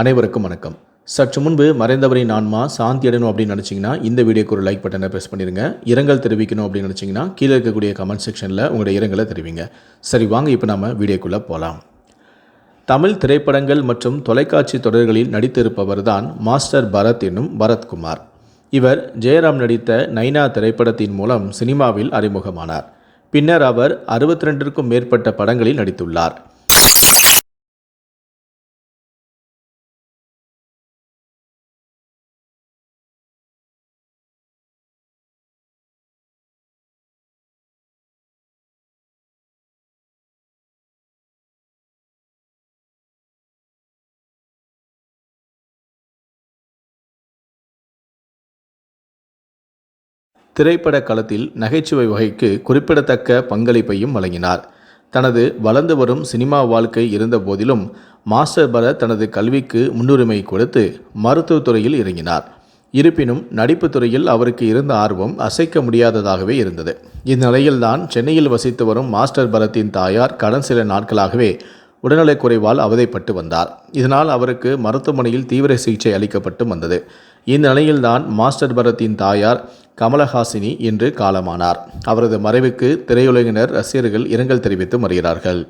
அனைவருக்கும் வணக்கம். சற்று முன்பு மறைந்தவரின் ஆன்மா சாந்தி அடையணும் அப்படின்னு நினச்சிங்கன்னா இந்த வீடியோக்கு ஒரு லைக் பட்டனை ப்ரெஸ் பண்ணிடுங்க. இரங்கல் தெரிவிக்கணும் அப்படின்னு நினச்சிங்கன்னா கீழே இருக்கக்கூடிய கமெண்ட் செக்ஷனில் உங்களுடைய இரங்கலை தெரிவிங்க. சரி வாங்க இப்போ நம்ம வீடியோக்குள்ளே போகலாம் தமிழ் திரைப்படங்கள் மற்றும் தொலைக்காட்சி தொடர்களில் நடித்திருப்பவர் தான் மாஸ்டர் பரத் என்னும் பரத்குமார். இவர் ஜெயராம் நடித்த நைனா திரைப்படத்தின் மூலம் சினிமாவில் அறிமுகமானார். பின்னர் அவர் அறுபத்தி ரெண்டிற்கும் மேற்பட்ட படங்களில் நடித்துள்ளார். திரைப்பட களத்தில் நகைச்சுவை வகைக்கு குறிப்பிடத்தக்க பங்களிப்பையும் வழங்கினார். தனது வளர்ந்து வரும் சினிமா வாழ்க்கை இருந்த போதிலும் மாஸ்டர் பரத் தனது கல்விக்கு முன்னுரிமை கொடுத்து மருத்துவத் துறையில் இறங்கினார். இருப்பினும் நடிப்பு துறையில் அவருக்கு இருந்த ஆர்வம் அசைக்க முடியாததாகவே இருந்தது. இந்நிலையில்தான் சென்னையில் வசித்து வரும் மாஸ்டர் பரத்தின் தாயார் கடன் சில நாட்களாகவே உடல்நலக் குறைவால் அவதைப்பட்டு வந்தார். இதனால் அவருக்கு மருத்துவமனையில் தீவிர சிகிச்சை அளிக்கப்பட்டு வந்தது. இந்நிலையில்தான் மாஸ்டர் பரத்தின் தாயார் கமலஹாசினி இன்று காலமானார். அவரது மறைவுக்கு திரையுலகினர் ரசிகர்கள் இரங்கல் தெரிவித்து வருகிறார்கள்.